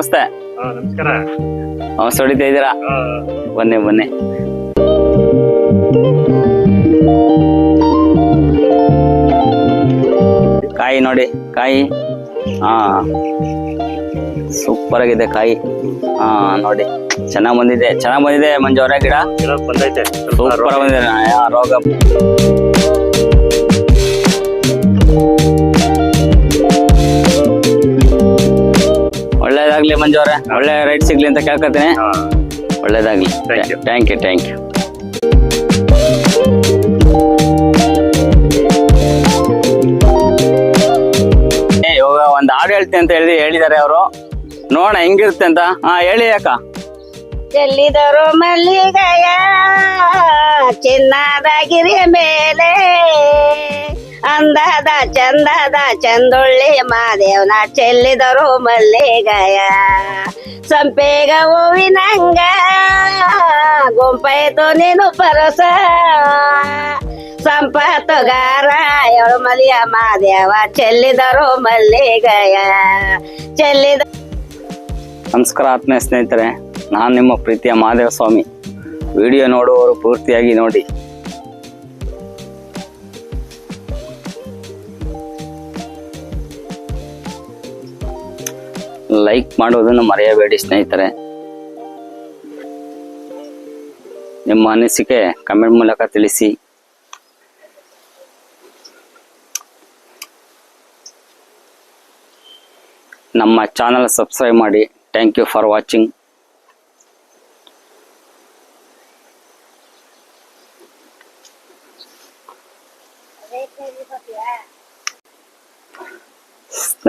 ನಮಸ್ತೆ. ನಮಸ್ಕಾರ. ನಮಸ್ತೆ ಹೊಡಿತಾ ಇದ್ದೀರಾ ಬನ್ನಿ ಬನ್ನಿ. ಕಾಯಿ ನೋಡಿ ಕಾಯಿ. ಹಾ. ಸೂಪರ್ ಆಗಿದೆ ಕಾಯಿ. ಹಾ ನೋಡಿ. ಚೆನ್ನಾಗ್ ಬಂದಿದೆ. ಚೆನ್ನಾಗ್ ಬಂದಿದೆ ಮಂಜು ಗಿಡ ಗಿಡ ಬಂದೈತೆ. ಸೂಪರ್ ಬಂದಿದೆ. ರೋಗ. ಒಳ್ಳೇದಾಗ್ಲಿ ಅವ್ರೆ. ಒಳ್ಳೆ ರೈಟ್ ಸಿಗ್ಲಿ ಅಂತ ಕೇಳ್ಕೊತೀನಿ. ಒಳ್ಳೇದಾಗ್ಲಿ. Thank you. Thank you thank you ಇವಾಗ ಒಂದು ಹಾಡು ಹೇಳ್ತೀನಿ ಅಂತ ಹೇಳಿ ಹೇಳಿದ್ದಾರೆ ಅವರು. ನೋಡೋಣ ಹೆಂಗಿರುತ್ತೆ ಅಂತ? ಹಾ ಹೇಳಿ ಅಕ್ಕ. ಚೆಲ್ಲಿದರು ಮಲ್ಲಿಗೆಯ ಚಿನ್ನದ ಗಿರಿಯ ಮೇಲೆ. ಅಂದದ ಚಂದದ ಚಂದೊಳ್ಳಿ ಮಾದೇವನ ಚೆಲ್ಲಿದರು ಮಲ್ಲಿಗಯ. ಸಂಪೇಗ ಹೂವಿನಂಗ ಗುಂಪಾಯ್ತು ನೀನು ಪರಸ. ಸಂಪತ್ತುಗಾರ ಏಳು ಮಲಿಯ ಮಾದೇವ ಚೆಲ್ಲಿದರು ಮಲ್ಲಿಗಯ. ಚೆಲ್ಲಿದ ನಮಸ್ಕಾರ ಆತ್ಮೀಯ ಸ್ನೇಹಿತರೆ, ನಾನು ನಿಮ್ಮ ಪ್ರೀತಿಯ ಮಹಾದೇವ ಸ್ವಾಮಿ. ವಿಡಿಯೋ ನೋಡುವವರು ಪೂರ್ತಿಯಾಗಿ ನೋಡಿ. ಲೈಕ್ ಮಾಡೋದನ್ನು ಮರೆಯಬೇಡಿ ಸ್ನೇಹಿತರೆ. ನಿಮ್ಮ ಅನಿಸಿಕೆ ಕಮೆಂಟ್ ಮೂಲಕ ತಿಳಿಸಿ. ನಮ್ಮ ಚಾನಲ್ ಸಬ್ಸ್ಕ್ರೈಬ್ ಮಾಡಿ. ಥ್ಯಾಂಕ್ ಯು ಫಾರ್ ವಾಚಿಂಗ್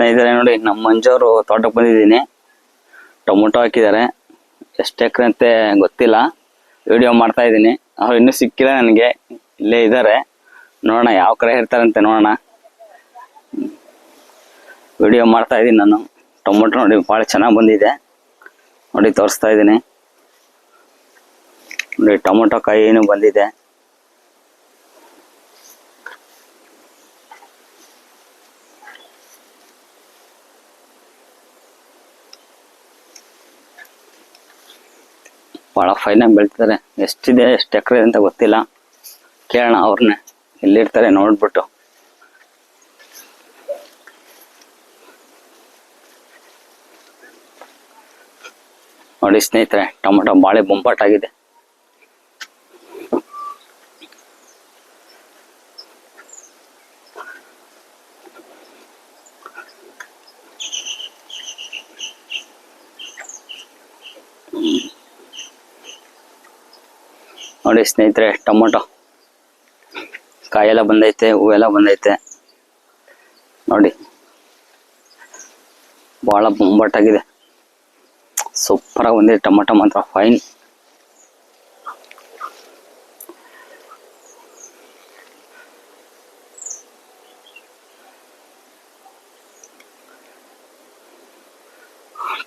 ಸ್ನೇಹಿತರೆ, ನೋಡಿ ನಮ್ಮ ಮಂಜವರು ತೋಟಕ್ಕೆ ಬಂದಿದ್ದೀನಿ. ಟೊಮೊಟೊ ಹಾಕಿದ್ದಾರೆ. ಎಷ್ಟು ಎಕರೆ ಅಂತ ಗೊತ್ತಿಲ್ಲ. ವಿಡಿಯೋ ಮಾಡ್ತಾ ಇದ್ದೀನಿ. ಅವ್ರು ಇನ್ನೂ ಸಿಕ್ಕಿಲ್ಲ ನನಗೆ. ಇಲ್ಲೇ ಇದ್ದಾರೆ. ನೋಡೋಣ ಯಾವ ಕಡೆ ಇರ್ತಾರಂತೆ ನೋಡೋಣ. ವಿಡಿಯೋ ಮಾಡ್ತಾ ಇದ್ದೀನಿ ನಾನು. ಟೊಮೊಟೊ ನೋಡಿ ಭಾಳ ಚೆನ್ನಾಗಿ ಬಂದಿದೆ. ನೋಡಿ ತೋರಿಸ್ತಾ ಇದ್ದೀನಿ. ನೋಡಿ ಟೊಮೊಟೊ ಏನು ಬಂದಿದೆ. ಭಾಳ ಫೈನಾಗಿ ಬೆಳ್ತಿದ್ದಾರೆ ಎಷ್ಟಿದೆ, ಎಷ್ಟು ಎಕರೆ ಅಂತ ಗೊತ್ತಿಲ್ಲ. ಕೇಳೋಣ ಅವ್ರನ್ನೇ ಎಲ್ಲಿರ್ತಾರೆ ನೋಡ್ಬಿಟ್ಟು. ನೋಡಿ ಸ್ನೇಹಿತರೆ, ಟೊಮೊಟೊ ಬಾಳೆ ಬೊಂಬಾಟಾಗಿದೆ. ನೋಡಿ ಸ್ನೇಹಿತರೆ, ಟೊಮೊಟೊ. ಕಾಯೆಲ್ಲ ಬಂದೈತೆ, ಹೂವೆಲ್ಲ ಬಂದೈತೆ. ನೋಡಿ. ಭಾಳ ಬೊಂಬಟ್ಟಾಗಿದೆ ಸೂಪರಾಗಿ ಬಂದಿದೆ ಟೊಮೊಟೊ ಮಾತ್ರ, ಫೈನ್.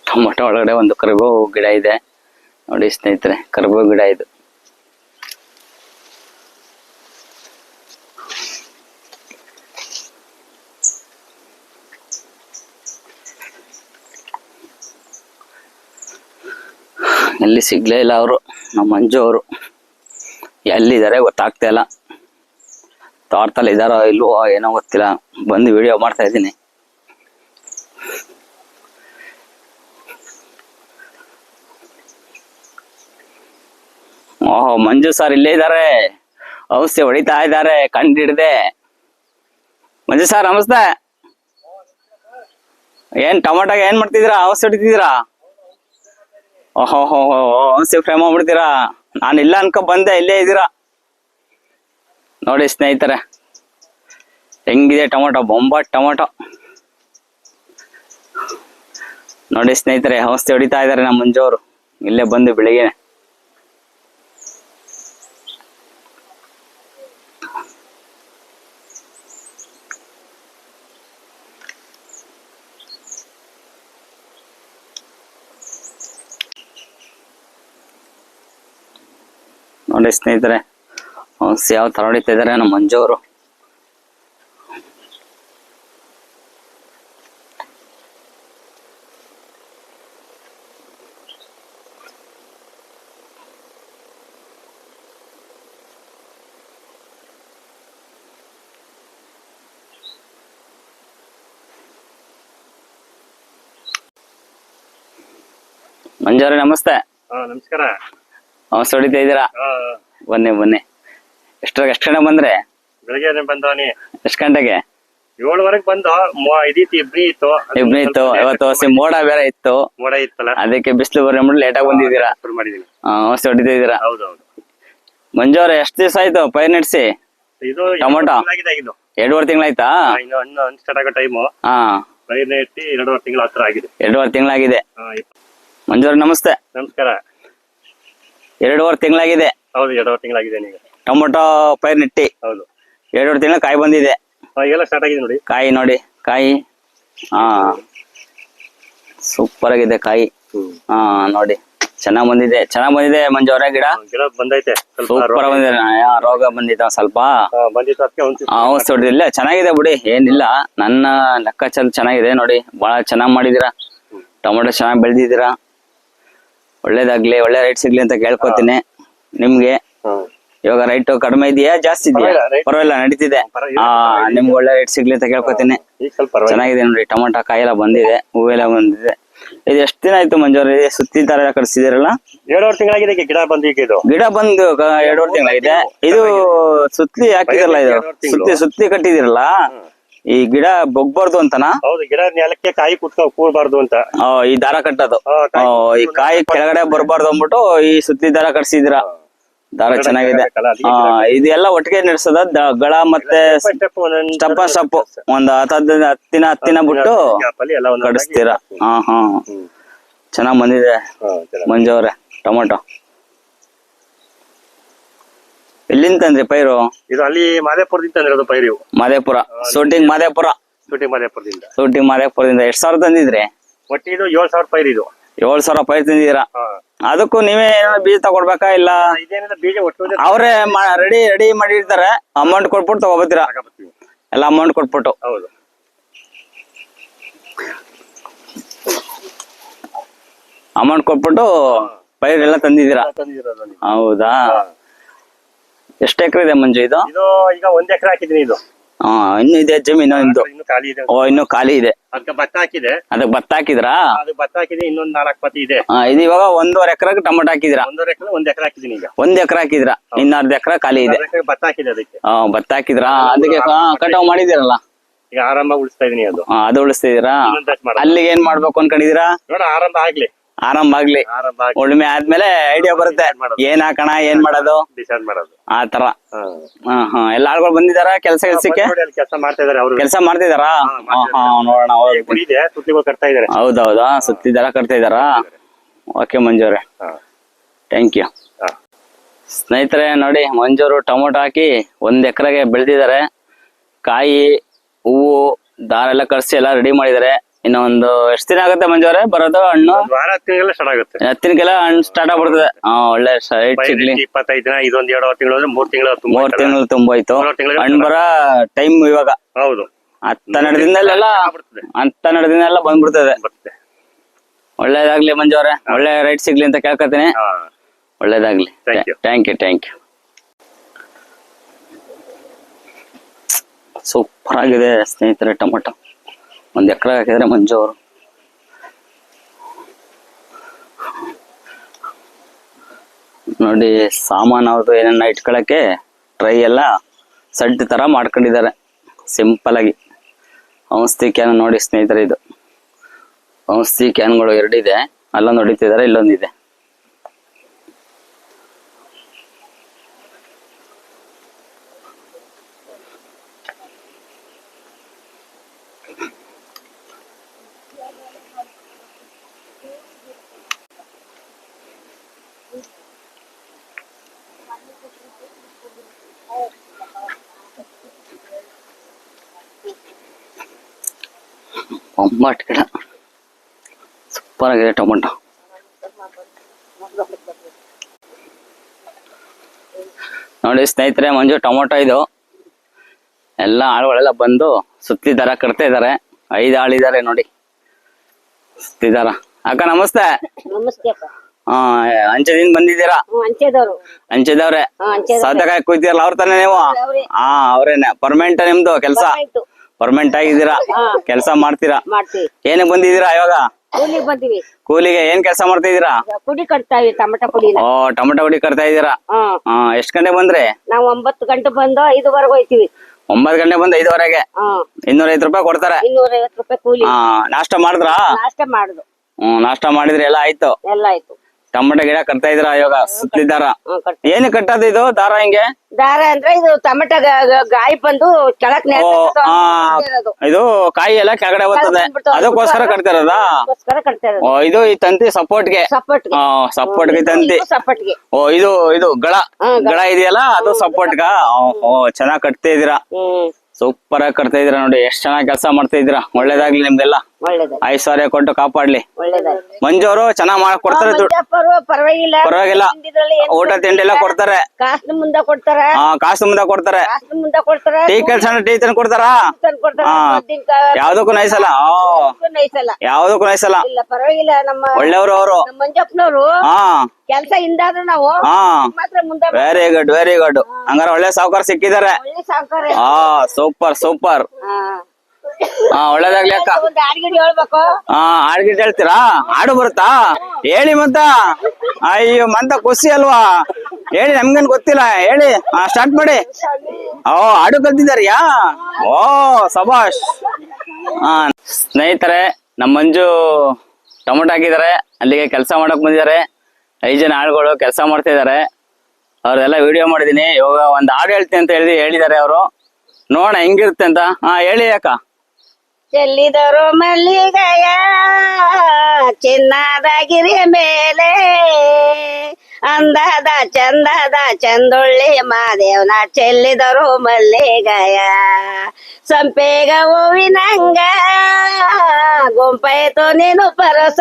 ಟೊಮೊಟೊ ಒಳಗಡೆ ಒಂದು ಕರಿಬೇವು ಗಿಡ ಇದೆ. ನೋಡಿ ಸ್ನೇಹಿತರೆ, ಕರಿಬೇವು ಗಿಡ ಇದು. ಎಲ್ಲಿ ಸಿಗಲೇ ಇಲ್ಲ ಅವರು. ನಮ್ಮ ಮಂಜು ಅವರು. ಎಲ್ಲಿದ್ದಾರೆ ಗೊತ್ತಾಗ್ತಾ ಇಲ್ಲ. ತೋಟದಲ್ಲಿ ಇದ್ದಾರೋ ಇಲ್ವೋ ಏನೋ ಗೊತ್ತಿಲ್ಲ. ಬಂದು ವಿಡಿಯೋ ಮಾಡ್ತಾ ಇದ್ದೀನಿ. ಓಹೋ, ಮಂಜು ಸರ್ ಇಲ್ಲೇ ಇದ್ದಾರೆ. ಔಷಧಿ ಹೊಡಿತಾ ಇದ್ದಾರೆ ಕಂಡಿಡ್ದೆ ಮಂಜು ಸರ್ ನಮಸ್ತೆ. ಏನ್ ಟೊಮೊಟೊಗೆ ಏನ್ ಮಾಡ್ತಿದ್ದೀರಾ? ಔಷಧಿ ಹೊಡಿತಿದ್ದೀರಾ? ಓಹೋ, ಹೋ ಹೋ ಔಷಧಿ ಫ್ರೈ ಮಾಡ್ಬಿಡ್ತೀರಾ? ನಾನು ಇಲ್ಲ ಅನ್ಕೊ ಬಂದೆ, ಇಲ್ಲೇ ಇದ್ದೀರಾ? ನೋಡಿ ಸ್ನೇಹಿತರೆ, ಹೆಂಗಿದೆ ಟೊಮೊಟೊ, ಬೊಂಬಾಟ್ ಟೊಮೊಟೊ. ನೋಡಿ ಸ್ನೇಹಿತರೆ, ಔಷಧಿ ಹೊಡಿತಾ ಇದ್ದಾರೆ ನಮ್ಮ ಮುಂಜೋರು. ಇಲ್ಲೇ ಬಂದು ಬೆಳಿಗ್ಗೆ ನೋಡಿ ಸ್ನೇಹಿತರೆ. ಯಾವ ತರ ಹೊಡಿತಾ ಇದಾರೆ ನಮ್ಮ ಮಂಜು ಅವರು. ಮಂಜು ಅವ್ರೆ ನಮಸ್ತೆ. ನಮಸ್ಕಾರ. ನಮಸ್ತೆ ಹೊಡಿತಾ ಇದ್ದೀರಾ ಬನ್ನಿ ಬನ್ನಿ. ಎಷ್ಟ್ರಾಗ ಎಷ್ಟು ಗಂಟೆ ಬಂದ್ರೆ? ಬೆಳಗ್ಗೆ ಬಂದವನಿ ಎಷ್ಟು ಗಂಟೆಗೆ? ಏಳುವರೆಗೆ ಬಂದು ಇದಿತ್ತು ಇಬ್ನಿ ಇತ್ತು. ಇಬ್ನಿ ಇತ್ತು. ಇವತ್ತು ಮೋಡ ಬೇರೆ ಇತ್ತು. ಮೋಡ ಇತ್ತಲ್ಲ? ಅದಕ್ಕೆ ಬಿಸಿಲು ಬರೋಬಿಟ್ಟು ಲೇಟ್ ಆಗಿ ಬಂದಿದ್ದೀರಾ? ಔಷಧಿ ಹೊಡಿತಾ ಇದ್ದೀರಾ ಹೌದೌದು. ಅವ್ರೆ ಎಷ್ಟು ದಿವಸ ಆಯ್ತು ಪೈರ್ ನಡೆಸಿ? ಇದು ಟೊಮೊಟೊ? ಎರಡುವರೆ ತಿಂಗಳಾಯ್ತಾ ಇನ್ನು ಹಣ್ಣು ಹಣ್ಣು ಸ್ಟಾರ್ಟ್ ಆಗೋ ಟೈಮು ಹಾ. ಪೈರ್ ನೆಟ್ಟಿ ಎರಡೂವರೆ ತಿಂಗಳ ಹತ್ರ ಆಗಿದೆ. ಎರಡೂವರೆ ತಿಂಗಳಾಗಿದೆ ಮಂಜು ನಮಸ್ತೆ. ನಮಸ್ಕಾರ. ಎರಡೂವರೆ ತಿಂಗಳಾಗಿದೆ. ಹೌದು ಎರಡೂವರೆ ತಿಂಗಳಾಗಿದೆ ಈಗ ಟೊಮೊಟೊ ಪೈರ್ ನೆಟ್ಟಿ. ಹೌದು. ಎರಡೂವರೆ ತಿಂಗಳ ಕಾಯಿ ಬಂದಿದೆ. ಸ್ಟಾರ್ಟ್ ಆಗಿದೆ ನೋಡಿ. ಕಾಯಿ ನೋಡಿ ಕಾಯಿ. ಹಾ. ಸೂಪರ್ ಆಗಿದೆ ಕಾಯಿ. ಹಾ ನೋಡಿ. ಚೆನ್ನಾಗ್ ಬಂದಿದೆ. ಚೆನ್ನಾಗ್ ಬಂದಿದೆ ಮಂಜು ಅವರ ಗಿಡ ಗಿಡ ಬಂದೈತೆ. ಸ್ವಲ್ಪ ಸೂಪರ್ ರೋಗ- ಬಂದಿದೆ. ರೋಗ ಒಂದ್ ಸ್ವಲ್ಪ. ಹಾ, ಬಂದಿತ್ತು ಅದಕ್ಕೆ ಒಂದು ಆ, ಹೊಡೆದಿಲ್ಲ ಚೆನ್ನಾಗಿದೆ ಬಿಡಿ. ಏನಿಲ್ಲ. ನನ್ನ ಲೆಕ್ಕಾಚಾರ ಚೆನ್ನಾಗಿದೆ ನೋಡಿ. ಬಹಳ ಚೆನ್ನಾಗ್ ಮಾಡಿದೀರಾ ಟೊಮೊಟೊ ಚೆನ್ನಾಗ್ ಬೆಳೆದಿದ್ದೀರಾ. ಒಳ್ಳೇದಾಗ್ಲಿ ಒಳ್ಳೆ ರೈಟ್ ಸಿಗ್ಲಿ ಅಂತ ಕೇಳ್ಕೊತೀನಿ. ನಿಮ್ಗೆ? ಇವಾಗ ರೈಟ್ ಕಡಿಮೆ ಇದೆಯಾ? ಜಾಸ್ತಿ ಇದೆಯಾ? ಪರವಾಗಿಲ್ಲ, ನಡೀತಿದೆ. ನಿಮ್ಗೆ ಒಳ್ಳೆ ರೇಟ್ ಸಿಗ್ಲಿ ಅಂತ ಕೇಳ್ಕೊತೀನಿ. ಚೆನ್ನಾಗಿದೆ ನೋಡಿ ಟೊಮೊಟೊ ಕಾಯಿ ಎಲ್ಲ ಬಂದಿದೆ ಹೂವೆಲ್ಲ ಬಂದಿದೆ. ಇದು ಎಷ್ಟು ದಿನ ಆಯ್ತು ಮಂಜೂರಿ ಸುತ್ತಿ ತರ ಎಲ್ಲ ಕಟ್ಸಿದಿರಲ್ಲ ಎರಡೂವರೆ ತಿಂಗಳಾಗಿದೆ ಗಿಡ ಬಂದು ಇದು. ಗಿಡ ಬಂದು ಎರಡೂವರೆ ತಿಂಗಳಾಗಿದೆ. ಇದು ಸುತ್ತಿ ಹಾಕಿದಿರಲ್ಲ ಇದು? ಸುತ್ತಿ ಸುತ್ತಿ ಕಟ್ಟಿದಿರಲ್ಲ ಈ ಗಿಡ ಬೊಗ್ಬಾರ್ದು ಅಂತನಾ? ಹೌದು ಗಿಡ ನೆಲಕ್ಕೆ ಕಾಯಿ ಕುಟ್ಕ ಕೂರ್ಬಾರ್ದು ಅಂತ. ಆ, ಈ ದಾರ ಕಟ್ಟೋದು. ಆ, ಈ ಕಾಯಿ ಕೆಳಗಡೆ ಬರ್ಬಾರ್ದು ಅಂದ್ಬಿಟ್ಟು ಈ ಸುತ್ತಿ ದಾರ ಕಟ್ಸಿದಿರ ದಾರ ಚೆನ್ನಾಗಿದೆ. ಆ, ಇದೆಲ್ಲ ಒಟ್ಟಿಗೆ ನಡೆಸೋದ? ಗಳ ಮತ್ತೆ ಸ್ಟೆಪ್ ಸ್ಟೆಪ್ ಒಂದ್ ಹತ್ತದ ಹತ್ತಿನ ಹತ್ತಿನ ಬಿಟ್ಟು ಎಲ್ಲ ಒಂದೊಂದಾಗಿ ಕಡಿಸ್ತೀರ ಹಾ ಹಾ. ಚೆನ್ನಾಗ್ ಬಂದಿದೆ ಹಾ, ಚೆನ್ನಾಗಿ. ಮಂಜು ಅವ್ರೆ ಟೊಮೊಟೊ. ಎಲ್ಲಿಂದ ತಂದ್ರಿ ಪೈರು? ಇದು ಅಲ್ಲಿ ಮಾದೇಪುರದಿಂದ ತಂದಿರೋದು ಪೈರು ಇವು. ಮಾದೇಪುರ. ಶೂಟಿಂಗ್ ಮಾದೇಪುರ. ಶೂಟಿಂಗ್ ಮಾದೇಪುರದಿಂದ. ಶೂಟಿಂಗ್ ಮಾದೇಪುರದಿಂದ. ಎಷ್ಟ್ ಸಾವಿರ ತಂದಿದ್ರಿ? ಒಟ್ಟು ಇದು ಏಳು ಸಾವಿರ ಪೈರು ಇದು. ಏಳ್ ಸಾವಿರ ಪೈರ್ ತಂದಿದ್ದೀರಾ? ಅದಕ್ಕೂ ನೀವೇ ಏನಾದ್ರು ಬೀಜ ತಗೊಡ್ಬೇಕಾ ಇಲ್ಲ? ಇದೇನಿಲ್ಲ ಬೀಜ ಒಟ್ಟು ಅವರೇ ರೆಡಿ ರೆಡಿ ಮಾಡಿರ್ತಾರೆ. ಅಮೌಂಟ್ ಕೊಟ್ಬಿಟ್ಟು ತಗೋಬತ್ತೀರಾ? ಎಲ್ಲ ಅಮೌಂಟ್ ಕೊಟ್ಬಿಟ್ಟು. ಹೌದು. ಅಮೌಂಟ್ ಕೊಟ್ಬಿಟ್ಟು ಪೈರ್ ಎಲ್ಲ ತಂದಿದ್ದೀರಾ ಹೌದಾ. ಎಷ್ಟು ಎಕರೆ ಇದೆ ಮಂಜು ಇದು? ಇದು ಈಗ ಒಂದ್ ಎಕರೆ ಹಾಕಿದೀನಿ ಇದು. ಹಾ ಇನ್ನು ಇದೆ ಜಮೀನು ನಿಮ್ದು ಇನ್ನು ಖಾಲಿ ಇದೆ. ಓ ಇನ್ನು ಖಾಲಿ ಇದೆ. ಅದಕ್ಕೆ ಭತ್ತ ಹಾಕಿದೆ. ಅದಕ್ಕೆ ಭತ್ತ ಹಾಕಿದ್ರಾ? ಅದಕ್ಕೆ ಭತ್ತ ಹಾಕಿದೆ ಇನ್ನೊಂದ್ ನಾಲ್ಕು ಪತಿ ಇದೆ. ಆ, ಇದು ಇವಾಗ ಒಂದೂವರೆ ಎಕರೆಗೆ ಟೊಮೆಟೊ ಹಾಕಿದ್ರ? ಒಂದೂವರೆ ಎಕರೆ ಒಂದ್ ಎಕರೆ ಹಾಕಿದೀನಿ ಈಗ. ಒಂದ್ ಎಕರೆ ಹಾಕಿದ್ರ? ಇನ್ನ ಅರ್ಧ ಎಕರೆ ಖಾಲಿ ಇದೆ. ಎಕರೆ ಭತ್ತ ಹಾಕಿದೆ ಅದಕ್ಕೆ. ಆ, ಭತ್ತ ಹಾಕಿದ್ರಾ? ಅದಕ್ಕೆ ಕಟಾವ್ ಮಾಡಿದಿರಲ್ಲ ಈಗ ಆರಂಭ ಉಳಿಸ್ತಾ ಇದೀನಿ ಅದು. ಅದು ಉಳಿಸ್ತಿದೀರಾ ಇನ್ನೊಂದ್ ಮಾಡೋದು. ಅಲ್ಲಿಗೆ ಏನ್ ಮಾಡ್ಬೇಕು ಅನ್ಕೊಂಡಿದೀರಾ ನೋಡ ಆರಂಭ ಆಗ್ಲಿ. ಆರಂಭ ಆಗ್ಲಿ. ಆರಂಭ ಉಳುಮೆ ಆದ್ಮೇಲೆ ಐಡಿಯಾ ಬರುತ್ತೆ. ಏನ್ ಹಾಕೋಣ ಏನ್ ಮಾಡೋದು? ಡಿಸೈಡ್ ಮಾಡೋದು. ಆ ತರ. ಹಾ. ಹಾ ಹಾ. ಎಲ್ಲ ಆಳ್ಗಳು ಬಂದಿದಾರ ಕೆಲಸ ಕೆಲ್ಸಕ್ಕೆ? ಅಲ್ಲಿ ಕೆಲಸ ಮಾಡ್ತಾ ಇದಾರೆ ಅವರು. ಕೆಲಸ ಮಾಡ್ತಿದಾರಾ? ಹಾ ಹಾ ನೋಡೋಣ ಇದೆ ಕಟ್ತಾ ಇದಾರೆ. ಹೌದೌದಾ? ಸುತ್ತಿದಾರ ಕಟ್ತಾ ಇದಾರಾ. ಓಕೆ ಮಂಜೂರೆ ಹಾ. ಥ್ಯಾಂಕ್ ಯು ಹಾ. ಸ್ನೇಹಿತರೆ ನೋಡಿ ಮಂಜೂರು ಟೊಮೊಟೊ ಹಾಕಿ ಒಂದ್ ಎಕರೆಗೆ ಬೆಳೆದಿದ್ದಾರೆ. ಕಾಯಿ ಹೂವು ದಾರ ಎಲ್ಲ ಕರ್ಸಿ ಎಲ್ಲ ರೆಡಿ ಮಾಡಿದ್ದಾರೆ. ಇನ್ನು ಒಂದು ಎಷ್ಟು ದಿನ ಆಗುತ್ತೆ ಮಂಜುವರೆ ಬರೋದು ಹಣ್ಣು? ವಾರ ತಿಂಗಳ ಸ್ಟಾರ್ಟ್ ಆಗುತ್ತೆ. ಹತ್ತಿನಕ್ಕೆಲ್ಲ ಹಣ್ಣು ಸ್ಟಾರ್ಟ್ ಆಗ್ಬಿಡ್ತದೆ. ಹಾ ಒಳ್ಳೆ ಸೈಟ್ ಸಿಗ್ಲಿ. ಇಪ್ಪತ್ತೈದು ದಿನ ಇದೊಂದ್ ಎರಡು ತಿಂಗಳು ಅಂದ್ರೆ ಮೂರ್ ತಿಂಗಳು ತುಂಬಾ ಮೂರ್. ತಿಂಗಳು ತುಂಬೋಯ್ತು ಹಣ್ಣು ಬರ ಟೈಮ್ ಇವಾಗ. ಹೌದು. ಹತ್ತೆರಡು ದಿನದಲ್ಲೆಲ್ಲ ಆಗ್ಬಿಡ್ತದೆ. ಹತ್ತೆರಡು ದಿನ ಎಲ್ಲ ಬಂದ್ಬಿಡ್ತದೆ. ಒಳ್ಳೇದಾಗ್ಲಿ ಮಂಜು ಅವ್ರೆ. ಒಳ್ಳೆ ರೈಟ್ ಸಿಗ್ಲಿ ಅಂತ ಕೇಳ್ಕೊತೀನಿ. ಒಳ್ಳೇದಾಗ್ಲಿ. Thank you thank you super ಆಗಿದೆ ಸ್ನೇಹಿತರೆ ಟೊಮೊಟೊ. ಒಂದ್ ಎಕರೆ ಹಾಕಿದ್ರೆ ಮಂಜು ನೋಡಿ, ಸಾಮಾನು ಅವ್ರದ್ದು ಏನನ್ನ ಇಟ್ಕೊಳಕ್ಕೆ ಟ್ರೈ ಎಲ್ಲ ಸಡ್ ತರ ಮಾಡ್ಕೊಂಡಿದ್ದಾರೆ. ಸಿಂಪಲ್ ಆಗಿ. ಔಷಧಿ ಕ್ಯಾನ್ ನೋಡಿ ಸ್ನೇಹಿತರೆ ಇದು. ಔಷಧಿ ಕ್ಯಾನ್ಗಳು ಎರಡಿದೆ. ಅಲ್ಲೊಂದು ಹೊಡಿತಿದ್ದಾರೆ, ಇಲ್ಲೊಂದಿದೆ. ಒಂಬತ್ತು ಗಿಡ ಸೂಪರ್ ಆಗಿದೆ ಟೊಮೊಟೊ. ನೋಡಿ ಸ್ನೇಹಿತರೆ ಮಂಜು ಟೊಮೊಟೊ ಇದು. ಎಲ್ಲ ಆಳುಗಳೆಲ್ಲ ಬಂದು ಸುತ್ತಿ ದರ ಕಟ್ತಾ ಇದಾರೆ ಐದು ಆಳಿದ್ದಾರೆ ನೋಡಿ. ಸುತ್ತಿದಾರ ಅಕ್ಕ ನಮಸ್ತೆ. ಹಾ ಅಂಚದಿಂದ ಬಂದಿದ್ದೀರಾ? ಅಂಚೆದವ್ರೆ. ಸಾಧಕ ಕುಯ್ತಿರಲ್ಲ ಅವ್ರ ತಾನೇ ನೀವು. ಹಾ ಅವ್ರೇನೆ. ಪರ್ಮನೆಂಟ್ ನಿಮ್ದು ಕೆಲಸ? ಪರ್ಮನೆಂಟ್ ಆಗಿದ್ದೀರಾ. ಕೆಲಸ ಮಾಡ್ತೀರಾ? ಮಾಡ್ತೀವಿ. ಏನಕ್ಕೆ ಬಂದಿದ್ದೀರಾ ಇವಾಗ? ಕೂಲಿಗೆ ಬಂದಿವಿ. ಕೂಲಿಗೆ ಏನ್ ಕೆಲಸ ಮಾಡ್ತಾ ಇದೀರಾ ಕುಡಿ ಕಟ್ತಾವಿ ಟಮಟ ಪುಡಿ ಓ ಟೊಮೆಟೊ ಪುಡಿ ಕಟ್ತಾ ಇದೀರಾ ಹಾ. ಎಷ್ಟ್ ಗಂಟೆ ಬಂದ್ರೆ? ನಾವ್ ಒಂಬತ್ತು ಗಂಟೆ ಬಂದು ಐದುವರೆಗೆ ಹೋಯ್ತಿವಿ. ಒಂಬತ್ ಗಂಟೆ ಬಂದು ಐದುವರೆಗೆ? ಇನ್ನೂರ ಐವತ್ತು ರೂಪಾಯಿ ಕೊಡ್ತಾರೆ? ಇನ್ನೂರ ಐವತ್ತು ರೂಪಾಯಿ ಕೂಲಿ. ಹಾ ನಾಷ್ಟ ಮಾಡಿದ್ರಾ? ನಾಷ್ಟ ಮಾಡುದು. ಹ್ಮ್ ನಾಷ್ಟ ಮಾಡಿದ್ರೆ ಎಲ್ಲ ಆಯ್ತು? ಎಲ್ಲ ಆಯ್ತು. ಟೊಮೆಟೊ ಗಿಡ ಕಟ್ತಾ ಇದ್ರ ಇವಾಗ? ಸುತ್ತಿದ್ದಾರ? ದಾರ ಏನು ಕಟ್ಟೋದು ಇದು? ದಾರ ಹಿಂಗೆ? ದಾರ ಅಂದ್ರೆ ಇದು ಟಮಟ ಗಾಯಿ ಬಂದು ಕೆಳಕ್ ಇದು ಕಾಯಿ ಎಲ್ಲ ಕೆಳಗಡೆ ಬರ್ತದೆ ಅದಕ್ಕೋಸ್ಕರ ಕಟ್ತಿರೋದಾ? ಓ ಇದು ಈ ತಂತಿ ಸಪೋರ್ಟ್ಗೆ ಸಪೋರ್ಟ್ಗೆ ಸಪೋರ್ಟ್ ತಂತಿ. ಓ ಇದು ಇದು ಗಳ? ಗಳ. ಇದೆಯಲ್ಲ ಅದು ಸಪೋರ್ಟ್ಗ ಓ ಚೆನ್ನಾಗ್ ಕಟ್ತಾ ಇದೀರಾ ಸೂಪರ್ ಆಗಿ ಕಟ್ತಾ ಇದೀರಾ ನೋಡಿ ಎಷ್ಟ್ ಚೆನ್ನಾಗಿ ಕೆಲಸ ಮಾಡ್ತಾ ಇದೀರಾ ಒಳ್ಳೇದಾಗ್ಲಿ ನಿಮ್ದೆಲ್ಲ. ಐಶ್ವರ್ಯ ಕೊಟ್ಟು ಕಾಪಾಡ್ಲಿ. ಮಂಜು ಅವರು ಚೆನ್ನಾಗ್ ಮಾಡಕ್ ಕೊಡ್ತಾರೆ ಪರವಾಗಿಲ್ಲ. ಪರವಾಗಿಲ್ಲ. ಊಟ ತಿಂಡಿ ಎಲ್ಲ ಕೊಡ್ತಾರೆ. ಕಾಸ್ನ ಮುಂದೆ ಕೊಡ್ತಾರೆ. ಕಾಸು ಮುಂದೆ ಕೊಡ್ತಾರೆ. ಮುಂದೆ ಕೊಡ್ತಾರ. ಟೀ ಕೆಲ್ಸ ಟೀ ತಂದು ಕೊಡ್ತಾರಾ? ಹಾ. ಯಾವ್ದಕ್ಕೂ ನೈಸಲ್ಲ. ಯಾವ್ದಕ್ಕೂ ನೈಸಲ್ಲ. ಪರವಾಗಿಲ್ಲ. ನಮ್ಮ ಒಳ್ಳೆಯವರು ಅವರು. ಮಂಜಪ್ಪನವರು ಹಾ ಕೆಲ್ಸ ಹಿಂದಾದ್ರು ನಾವು ಹಾ ವೆರಿ ಗುಡ್ ವೆರಿ ಗುಡ್ ಹಂಗಾರ ಒಳ್ಳೆ ಸಾವುಕಾರ ಸಿಕ್ಕಿದ್ದಾರೆ. ಹಾ ಸೂಪರ್ ಸೂಪರ್ ಹಾ ಒಳ್ಳೇದಾಗ್ಲಿ ಅಕ್ಕ. ಹಾ ಹಾಡ್ಗಿಡ್ ಹೇಳ್ತೀರಾ? ಹಾಡು ಬರುತ್ತಾ? ಹೇಳಿ ಮಂತ. ಅಯ್ಯೋ ಮಂತ ಖುಷಿ ಅಲ್ವಾ? ಹೇಳಿ ನಮ್ಗೇನ್ ಗೊತ್ತಿಲ್ಲ. ಹೇಳಿ ಸ್ಟಾರ್ಟ್ ಮಾಡಿ. ಓ ಹಾಡು ಕಲ್ತಿದಾರಿಯಾ ಓ ಸಬಾಷ್. ಹಾ ಸ್ನೇಹಿತರೆ ನಮ್ಮ ಮಂಜು ಟೊಮೊಟೊ ಹಾಕಿದ್ದಾರೆ. ಅಲ್ಲಿಗೆ ಕೆಲಸ ಮಾಡಕ್ ಬಂದಿದ್ದಾರೆ. ಐದು ಜನ ಆಳುಗಳು ಕೆಲಸ ಮಾಡ್ತಾ ಅವ್ರದೆಲ್ಲ ವಿಡಿಯೋ ಮಾಡಿದೀನಿ. ಇವಾಗ ಒಂದ್ ಹಾಡು ಹೇಳ್ತೀನಿ ಅಂತ ಹೇಳಿ ಹೇಳಿದ್ದಾರೆ ಅವರು. ನೋಡೋಣ ಹೆಂಗಿರುತ್ತೆ ಅಂತ. ಹಾ ಹೇಳಿ ಅಕ್ಕ. ಚೆಲ್ಲಿದರು ಮಲ್ಲಿಗೆಯ ಚಿನ್ನದ ಗಿರಿ ಮೇಲೆ. ಅಂದದ ಚಂದದ ಚಂದೊಳ್ಳಿ ಮಾದೇವನ ಚೆಲ್ಲಿದರು ಮಲ್ಲಿಗೆಯ. ಸಂಪೇಗ ಹೂವಿನಂಗ ಗುಂಪಾಯ್ತು ನೀನು ಪರಸ.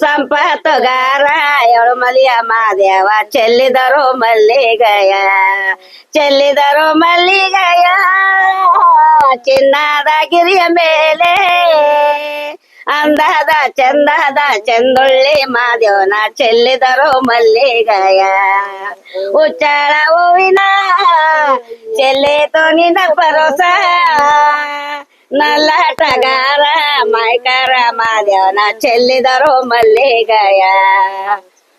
ಸಂಪತ್ತುಗಾರ ಏಳು ಮಲಿಯ ಮಾದೇವ, ಚೆಲ್ಲಿದರು ಮಲ್ಲಿಗಯ ಚೆಲ್ಲಿದರು ಮಲ್ಲಿಗಯ, ಚಿನ್ನದ ಗಿರಿಯ ಮೇಲೆ. ಅಂದದ ಚಂದದ ಚಂದುಳ್ಳಿ ಮಾದೇವನ, ಚೆಲ್ಲಿದರು ಮಲ್ಲಿಗಯ. ಉಚ್ಚಳ ಹೂವಿನ, ಚೆಲ್ಲಿತು ನಿನ್ನ ಪರೋಸ. ನಲ್ಲಾಟಗಾರ ಮೈಕಾರ ನಾ ಚೆಲ್ಲಿದರು ಮಲ್ಲಿಗೆಯ.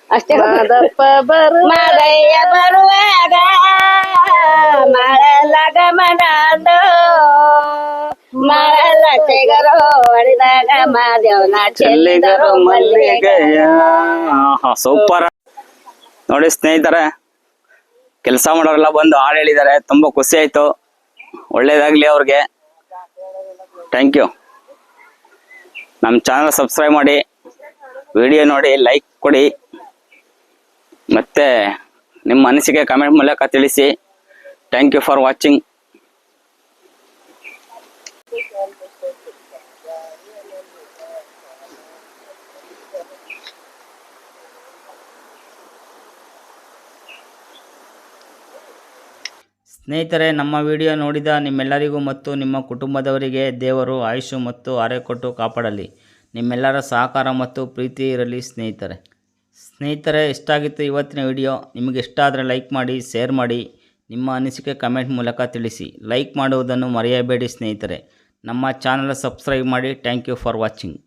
ಅಷ್ಟೇ ಬರು ಮಾದಯ್ಯ ಬರುವಾಗ ಮಳೆಲಾಗ ಮನಾದು ಮಳೆಲ್ಲ ತೆಗರು ಹೊಡಿದಾಗ ಮಾದೇವನ ಚೆಲ್ಲಿದರು ಮಲ್ಲಿಗೆಯ. ಸೂಪರ್. ನೋಡಿ ಸ್ನೇಹಿತರೆ ಕೆಲಸ ಮಾಡೋರೆಲ್ಲ ಬಂದು ಹಾಡು ಹೇಳಿದ್ದಾರೆ ತುಂಬಾ ಖುಷಿ ಆಯ್ತು. ಒಳ್ಳೇದಾಗ್ಲಿ ಅವ್ರಿಗೆ. Thank you. ನಮ್ಮ ಚಾನಲ್ ಸಬ್ಸ್ಕ್ರೈಬ್ ಮಾಡಿ, ವಿಡಿಯೋ ನೋಡಿ, ಲೈಕ್ ಕೊಡಿ. ಮತ್ತೆ ನಿಮ್ಮ ಅನಿಸಿಕೆ ಕಮೆಂಟ್ ಮೂಲಕ ತಿಳಿಸಿ. Thank you for watching. ಸ್ನೇಹಿತರೆ, ನಮ್ಮ ವಿಡಿಯೋ ನೋಡಿದ ನಿಮ್ಮೆಲ್ಲರಿಗೂ ಮತ್ತು ನಿಮ್ಮ ಕುಟುಂಬದವರಿಗೆ ದೇವರು ಆಯುಷು ಮತ್ತು ಆರೋಗ್ಯ ಕೊಟ್ಟು ಕಾಪಾಡಲಿ. ನಿಮ್ಮೆಲ್ಲರ ಸಹಕಾರ ಮತ್ತು ಪ್ರೀತಿ ಇರಲಿ ಸ್ನೇಹಿತರೆ. ಸ್ನೇಹಿತರೆ ಇಷ್ಟ ಆಗಿತ್ತು ಇವತ್ತಿನ ವಿಡಿಯೋ. ನಿಮಗೆ ಇಷ್ಟ ಆದರೆ ಲೈಕ್ ಮಾಡಿ, ಶೇರ್ ಮಾಡಿ. ನಿಮ್ಮ ಅನಿಸಿಕೆ ಕಮೆಂಟ್ ಮೂಲಕ ತಿಳಿಸಿ. ಲೈಕ್ ಮಾಡುವುದನ್ನು ಮರೆಯಬೇಡಿ ಸ್ನೇಹಿತರೆ. ನಮ್ಮ ಚಾನಲ್ ಸಬ್ಸ್ಕ್ರೈಬ್ ಮಾಡಿ. Thank you for watching.